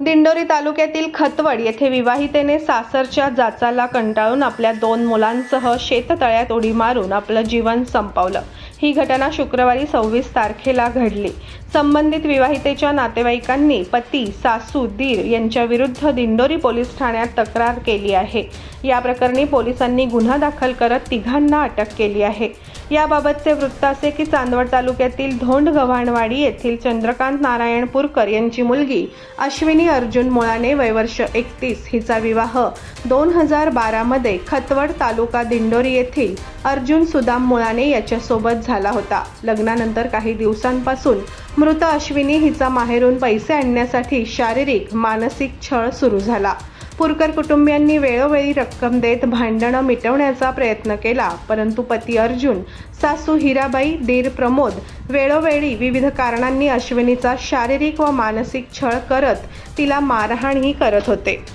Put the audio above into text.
दिंडोरी तालुक्यातील खतवड येथे विवाहितेने सासरच्या जाचाला कंटाळून आपल्या दोन मुलांसह शेततळ्यात उडी मारून आपलं जीवन संपवलं. ही घटना शुक्रवारी सव्वीस तारखेला घडली. संबंधित विवाहितेच्या नातेवाईकांनी पती सासू दीर यांच्याविरुद्ध दिंडोरी पोलीस ठाण्यात तक्रार केली आहे. या प्रकरणी पोलिसांनी गुन्हा दाखल करत तिघांना अटक केली आहे. याबाबतचे वृत्त असे की चांदवड तालुक्यातील धोंड गव्हाणवाडी येथील चंद्रकांत नारायणपूरकर यांची मुलगी अश्विनी अर्जुन मुळाने वयवर्ष एकतीस हिचा विवाह. दोन हजार बारामध्ये खतवड तालुका दिंडोरी येथील अर्जुन सुदाम मुळाने याच्यासोबत झाला होता. लग्नानंतर काही दिवसांपासून मृत अश्विनी हिचा माहेरून पैसे आणण्यासाठी शारीरिक मानसिक छळ सुरू झाला. पुरकर कुटुंबियांनी वेळोवेळी रक्कम देत भांडणं मिटवण्याचा प्रयत्न केला परंतु पती अर्जुन सासू हिराबाई दीर प्रमोद वेळोवेळी विविध कारणांनी अश्विनीचा शारीरिक व मानसिक छळ करत तिला मारहाणही करत होते.